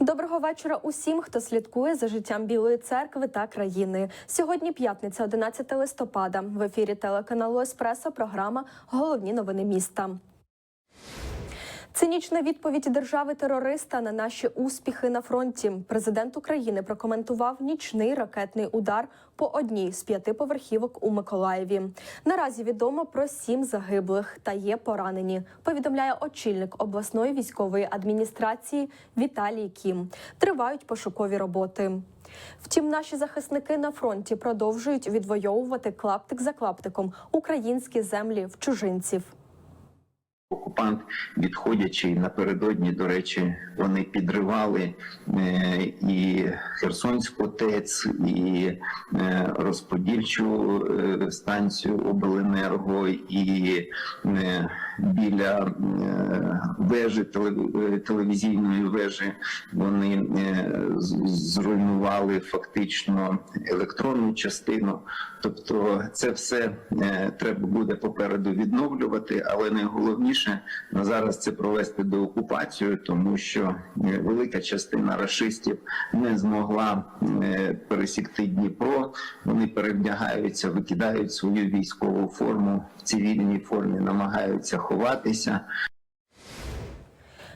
Доброго вечора усім, хто слідкує за життям Білої церкви та країни. Сьогодні п'ятниця, 11 листопада. В ефірі телеканалу Еспресо. Програма Головні новини міста. Цинічна відповідь держави терориста на наші успіхи на фронті. Президент України прокоментував нічний ракетний удар по одній з п'яти поверхівок у Миколаєві. Наразі відомо про сім загиблих та є поранені. Повідомляє очільник обласної військової адміністрації Віталій Кім. Тривають пошукові роботи. Втім, наші захисники на фронті продовжують відвоювати клаптик за клаптиком українські землі в чужинців. Окупант, відходячи напередодні, до речі, вони підривали е, і Херсонську ТЕЦ, і е, розподільчу е, станцію Обленерго, і біля е, вежі е, телевізійної вежі вони е, зруйнували фактично електронну частину. Тобто, це все треба буде попереду відновлювати, але найголовніше на зараз це провести деокупацію, тому що велика частина рашистів не змогла пересікти Дніпро. Вони перевдягаються, викидають свою військову форму в цивільній формі, намагаються ховатися.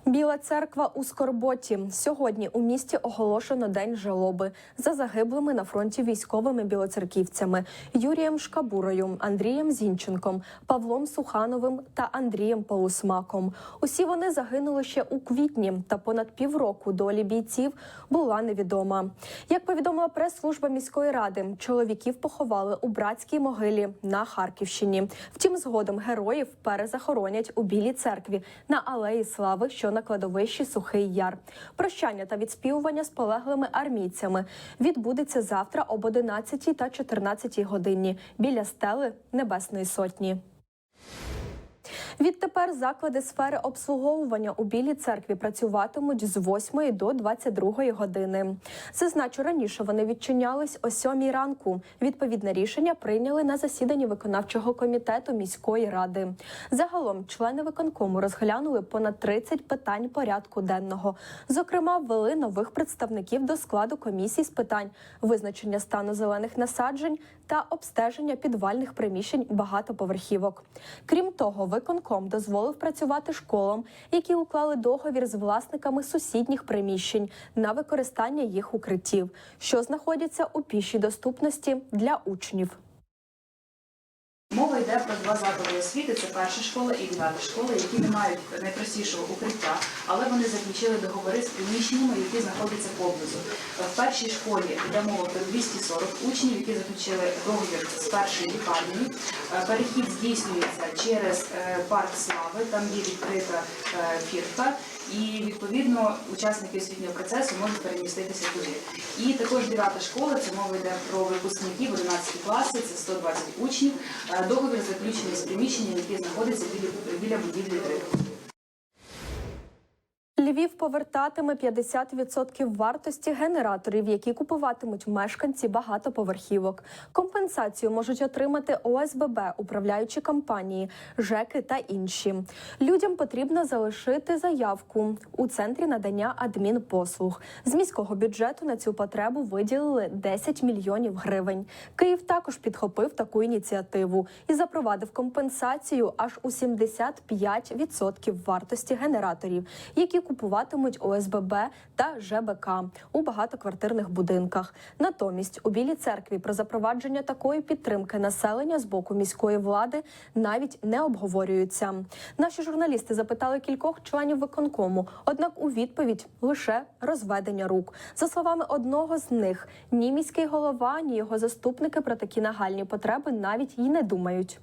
Біла церква у Скорботі. Сьогодні у місті оголошено день жалоби за загиблими на фронті військовими білоцерківцями Юрієм Шкабурою, Андрієм Зінченком, Павлом Сухановим та Андрієм Полусмаком. Усі вони загинули ще у квітні, та понад півроку долі бійців була невідома. Як повідомила прес-служба міської ради, чоловіків поховали у братській могилі на Харківщині. Втім, згодом героїв перезахоронять у Білій церкві на Алеї Слави, що на кладовищі Сухий Яр. Прощання та відспівування з полеглими армійцями відбудеться завтра об 11 та 14 годині біля стели Небесної Сотні. Відтепер заклади сфери обслуговування у Білій церкві працюватимуть з 8 до 22 години. Зазначу, раніше вони відчинялись о 7 ранку. Відповідне рішення прийняли на засіданні виконавчого комітету міської ради. Загалом члени виконкому розглянули понад 30 питань порядку денного. Зокрема, ввели нових представників до складу комісій з питань визначення стану зелених насаджень та обстеження підвальних приміщень багатоповерхівок. Крім того, виконком дозволив працювати школам, які уклали договір з власниками сусідніх приміщень на використання їх укриттів, що знаходяться у пішій доступності для учнів. Йде про два заклади освіти. Це перша школа і дев'ята школа, які не мають найпростішого укриття, але вони заключили договори з приміщеннями, які знаходяться поблизу. В першій школі йде мова про 240 учнів, які заключили договір з першою лікарнею. Е, Перехід здійснюється через е, парк слави, там є відкрита е, фіртка. І відповідно учасники освітнього процесу можуть переміститися туди. І також дев'ята школа, це мова йде про випускників 11 класи, це 120 учнів. Е, Договір заключений з приміщенням, яке знаходиться біля, біля будівлі 3. Львів повертатиме 50% вартості генераторів, які купуватимуть мешканці багатоповерхівок. Компенсацію можуть отримати ОСББ, управляючі компанії, ЖЕКи та інші. Людям потрібно залишити заявку у центрі надання адмінпослуг. З міського бюджету на цю потребу виділили 10 мільйонів гривень. Київ також підхопив таку ініціативу і запровадив компенсацію аж у 75% вартості генераторів, які купуватимуть ОСББ та ЖБК у багатоквартирних будинках. Натомість у Білій церкві про запровадження такої підтримки населення з боку міської влади навіть не обговорюються. Наші журналісти запитали кількох членів виконкому, однак у відповідь лише розведення рук. За словами одного з них, ні міський голова, ні його заступники про такі нагальні потреби навіть й не думають.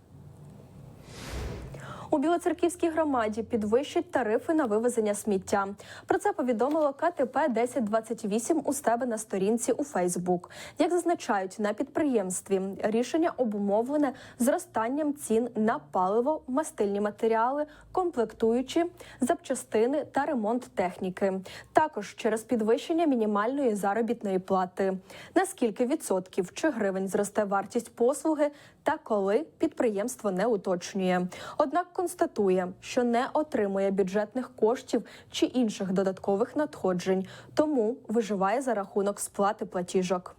У Білоцерківській громаді підвищать тарифи на вивезення сміття. Про це повідомило КТП 1028 у себе на сторінці у Фейсбук. Як зазначають на підприємстві, рішення обумовлене зростанням цін на паливо, мастильні матеріали, комплектуючі, запчастини та ремонт техніки. Також через підвищення мінімальної заробітної плати. На скільки відсотків чи гривень зросте вартість послуги, та коли підприємство не уточнює. Однак констатує, що не отримує бюджетних коштів чи інших додаткових надходжень, тому виживає за рахунок сплати платіжок.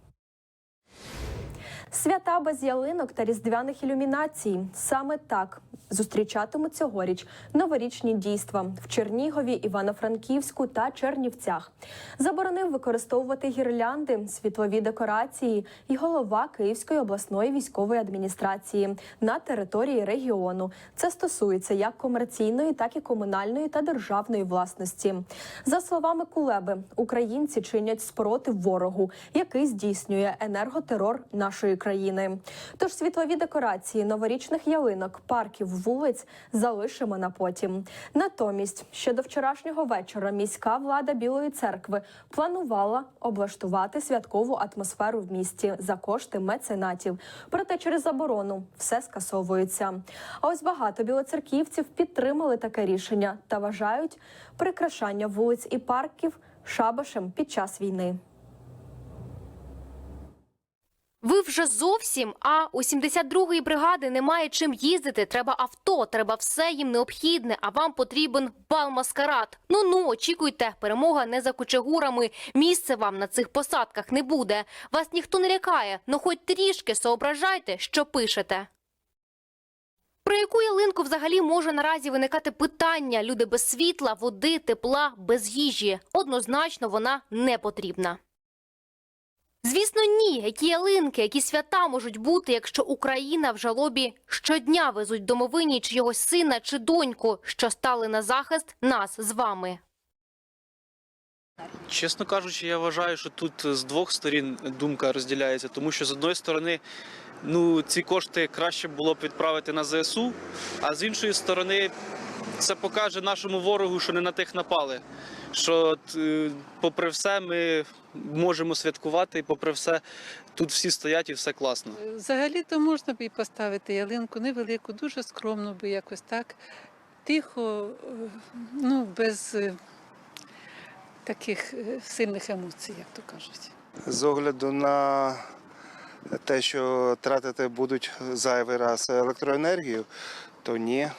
Свята без ялинок та різдвяних ілюмінацій саме так зустрічатимуть цьогоріч новорічні дійства в Чернігові, Івано-Франківську та Чернівцях. Заборонив використовувати гірлянди, світлові декорації і голова Київської обласної військової адміністрації на території регіону. Це стосується як комерційної, так і комунальної та державної власності. За словами Кулеби, українці чинять спротив ворогу, який здійснює енерготерор нашої країни. Тож світлові декорації новорічних ялинок, парків, вулиць залишимо на потім. Натомість, ще до вчорашнього вечора міська влада Білої церкви планувала облаштувати святкову атмосферу в місті за кошти меценатів. Проте через заборону все скасовується. А ось багато білоцерківців підтримали таке рішення та вважають прикрашання вулиць і парків шабашем під час війни. Ви вже зовсім, а у 72-ї бригади немає чим їздити. Треба авто, треба все їм необхідне. А вам потрібен бал-маскарад. Ну ну очікуйте, перемога не за кучегурами. Місце вам на цих посадках не буде. Вас ніхто не лякає. Ну хоч трішки соображайте, що пишете. Про яку ялинку взагалі може наразі виникати питання? Люди без світла, води, тепла, без їжі. Однозначно вона не потрібна. Звісно, ні. Які ялинки, які свята можуть бути, якщо Україна в жалобі щодня везуть домовині чийогось сина чи доньку, що стали на захист нас з вами. Чесно кажучи, я вважаю, що тут з двох сторін думка розділяється, тому що з одної сторони, ну ці кошти краще було б відправити на ЗСУ, а з іншої сторони, це покаже нашому ворогу, що не на тих напали. Що, е, попри все, ми можемо святкувати, і попри все, тут всі стоять і все класно. Взагалі-то можна б і поставити ялинку невелику, дуже скромно би якось так, тихо, е, ну, без е, таких е, сильних емоцій, як то кажуть. З огляду на те, що тратити будуть зайвий раз електроенергію, то ні.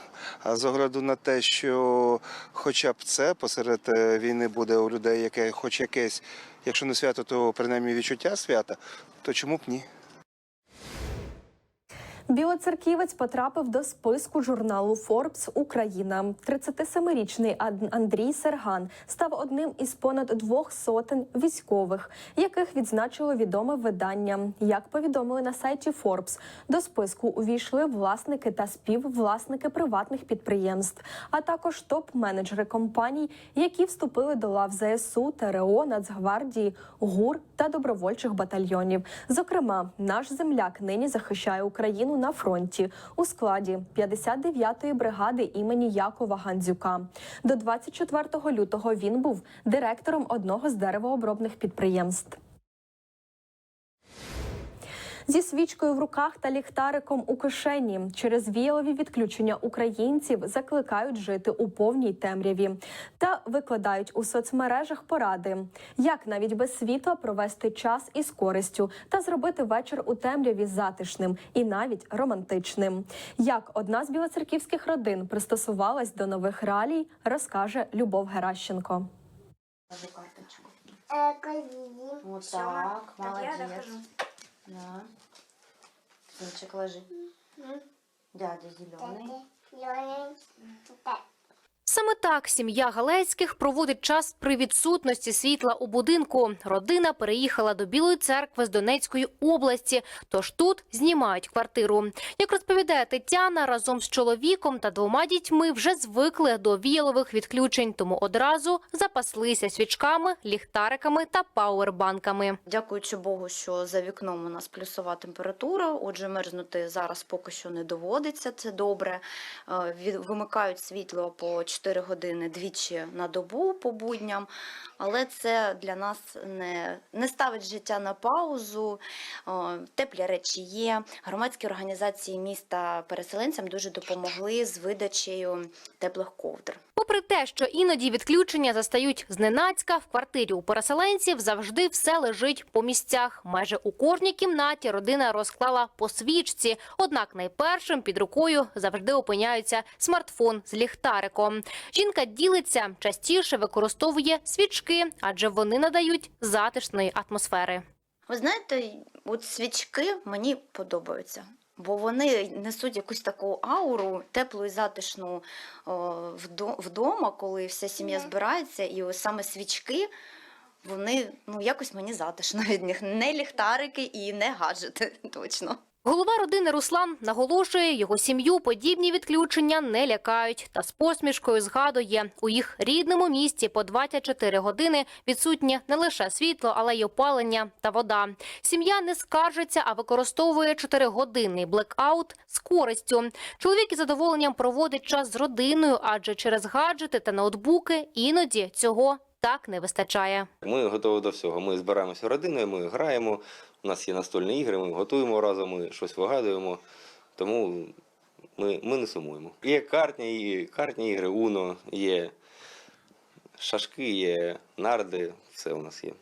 А з огляду на те, що хоча б це посеред е, війни буде у людей, яке хоч якесь, якщо не свято, то принаймні відчуття свята, то чому б ні? Білоцерківець потрапив до списку журналу Forbes Україна. 37-річний Андрій Серган став одним із понад двох сотень військових, яких відзначило відоме видання. Як повідомили на сайті Forbes, до списку увійшли власники та співвласники приватних підприємств, а також топ-менеджери компаній, які вступили до лав ЗСУ, ТРО, Нацгвардії, ГУР та добровольчих батальйонів. Зокрема, наш земляк нині захищає Україну на фронті у складі 59-ї бригади імені Якова Гандзюка. До 24 лютого він був директором одного з деревообробних підприємств. Зі свічкою в руках та ліхтариком у кишені через віялові відключення українців закликають жити у повній темряві та викладають у соцмережах поради, як навіть без світла провести час із користю та зробити вечір у темряві затишним і навіть романтичним. Як одна з білоцерківських родин пристосувалась до нових реалій, розкаже Любов Геращенко. Покажи карточку. Э, Калинин. Вот так, Так, я дохожу. Да. Сыночек, ложи. Мгм. Дядя зеленый. Зеленый. Саме так сім'я Галецьких проводить час при відсутності світла у будинку. Родина переїхала до Білої церкви з Донецької області, тож тут знімають квартиру. Як розповідає Тетяна, разом з чоловіком та двома дітьми вже звикли до віялових відключень, тому одразу запаслися свічками, ліхтариками та пауербанками. Дякуючи Богу, що за вікном у нас плюсова температура. Отже, мерзнути зараз поки що не доводиться. Це добре. Е, Вимикають світло по 24 години двічі на добу по будням, але це для нас не, не ставить життя на паузу. Теплі речі є. Громадські організації міста переселенцям дуже допомогли з видачею теплих ковдр. Попри те, що іноді відключення застають зненацька, в квартирі у переселенців завжди все лежить по місцях. Майже у кожній кімнаті родина розклала по свічці. Однак найпершим під рукою завжди опиняється смартфон з ліхтариком. Жінка ділиться, частіше використовує свічки, адже вони надають затишної атмосфери. Ви знаєте, от свічки мені подобаються. Бо вони несуть якусь таку ауру, теплу і затишну о, вдома, коли вся сім'я збирається, і ось саме свічки, вони ну якось мені затишно від них. Не ліхтарики і не гаджети, точно. Голова родини Руслан наголошує, його сім'ю подібні відключення не лякають. Та з посмішкою згадує, у їх рідному місті по 24 години відсутнє не лише світло, але й опалення та вода. Сім'я не скаржиться, а використовує 4-годинний блекаут з користю. Чоловік із задоволенням проводить час з родиною, адже через гаджети та ноутбуки іноді цього так не вистачає. Ми готові до всього. Ми збираємося родиною, ми граємо. У нас є настольні ігри, ми готуємо разом, ми щось вигадуємо. Тому ми, ми не сумуємо. Є картні, картні ігри, Уно, є шашки, є нарди, все у нас є.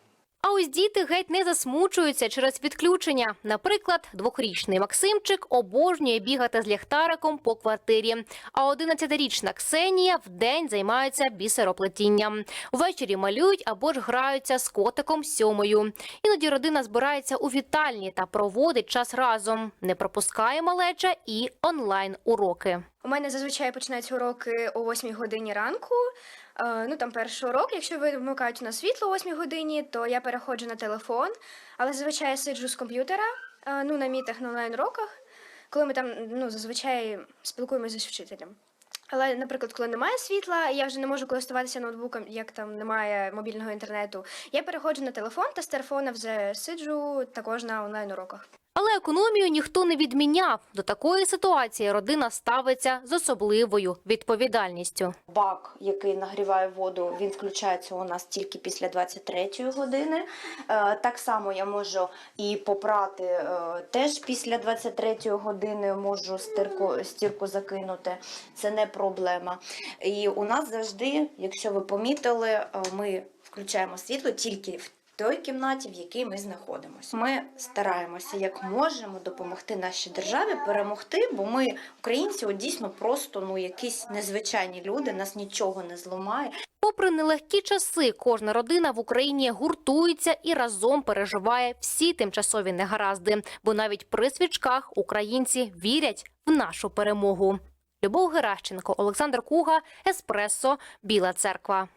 А ось діти геть не засмучуються через відключення. Наприклад, двохрічний Максимчик обожнює бігати з ліхтариком по квартирі. А 11-річна Ксенія вдень займається бісероплетінням. Ввечері малюють або ж граються з котиком сьомою. Іноді родина збирається у вітальні та проводить час разом. Не пропускає малеча і онлайн уроки. У мене зазвичай починаються уроки о 8 годині ранку. Е, Ну там перший урок. Якщо ви вмикають на світло о 8 годині, то я переходжу на телефон. Але зазвичай сиджу з комп'ютера, е, ну на мітах на онлайн уроках, коли ми там ну зазвичай спілкуємося з вчителем. Але, наприклад, коли немає світла, я вже не можу користуватися ноутбуком, як там немає мобільного інтернету. Я переходжу на телефон та з телефона вже сиджу також на онлайн уроках. Але економію ніхто не відміняв. До такої ситуації родина ставиться з особливою відповідальністю. Бак, який нагріває воду, він включається у нас тільки після 23 години. Е, Так само я можу і попрати е, теж після 23 години можу стирку, стірку закинути. Це не проблема. І у нас завжди, якщо ви помітили, е, ми включаємо світло тільки в той кімнаті, в якій ми знаходимося. Ми стараємося як можемо допомогти нашій державі перемогти, бо ми, українці, от дійсно просто ну якісь незвичайні люди, нас нічого не зламає. Попри нелегкі часи, кожна родина в Україні гуртується і разом переживає всі тимчасові негаразди, бо навіть при свічках українці вірять в нашу перемогу. Любов Геращенко, Олександр Куга, Еспресо, Біла Церква.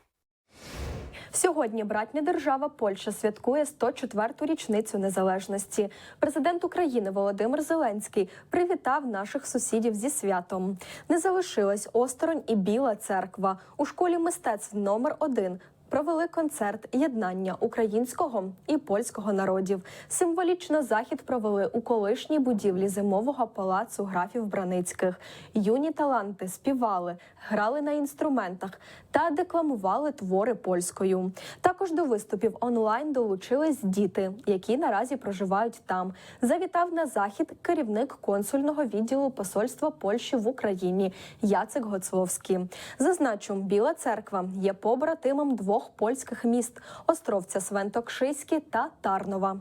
Сьогодні братня держава Польща святкує 104-ту річницю незалежності. Президент України Володимир Зеленський привітав наших сусідів зі святом. Не залишилась осторонь і Біла церква у школі мистецтв номер 1 Провели концерт єднання українського і польського народів. Символічно захід провели у колишній будівлі зимового палацу графів Браницьких. Юні таланти співали, грали на інструментах та декламували твори польською. Також до виступів онлайн долучились діти, які наразі проживають там. Завітав на захід керівник консульного відділу посольства Польщі в Україні Яцек Гоцловський. Зазначу, Біла церква є побратимом двох польських міст островця Свентокшиські та Тарнова.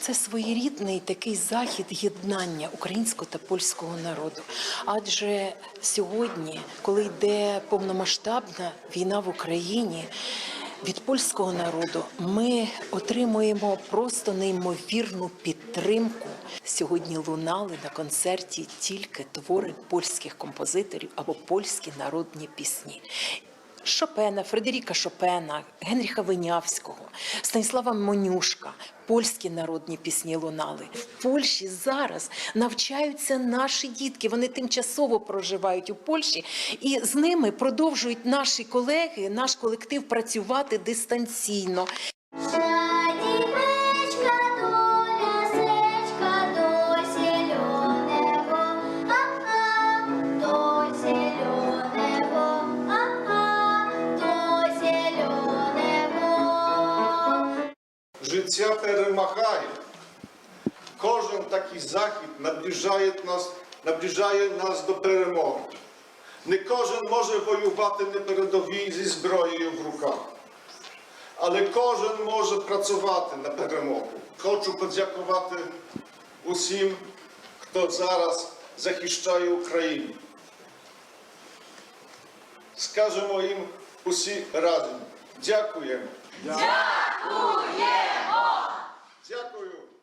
Це своєрідний такий захід єднання українського та польського народу. Адже сьогодні, коли йде повномасштабна війна в Україні, від польського народу ми отримуємо просто неймовірну підтримку. Сьогодні лунали на концерті тільки твори польських композиторів або польські народні пісні. Шопена, Фредеріка Шопена, Генріха Винявського, Станіслава Монюшка, польські народні пісні лунали. В Польщі зараз навчаються наші дітки. Вони тимчасово проживають у Польщі, і з ними продовжують наші колеги, наш колектив працювати дистанційно. Перемагає. Кожен такий захід наближає нас, наближає нас до перемоги. Не кожен може воювати на передовій зі зброєю в руках. Але кожен може працювати на перемогу. Хочу подякувати усім, хто зараз захищає Україну. Скажемо їм усі разом. Дякуємо. Дякуємо!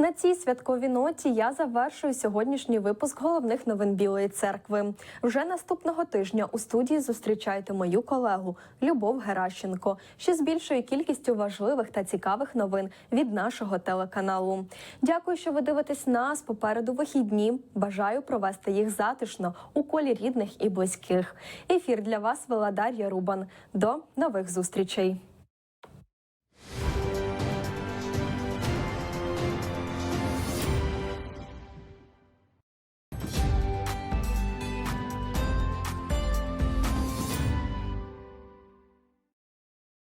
На цій святковій ноті я завершую сьогоднішній випуск головних новин Білої церкви. Вже наступного тижня у студії зустрічайте мою колегу Любов Геращенко ще з більшою кількістю важливих та цікавих новин від нашого телеканалу. Дякую, що ви дивитесь нас. Попереду вихідні. Бажаю провести їх затишно у колі рідних і близьких. Ефір для вас вела Дар'я Рубан. До нових зустрічей.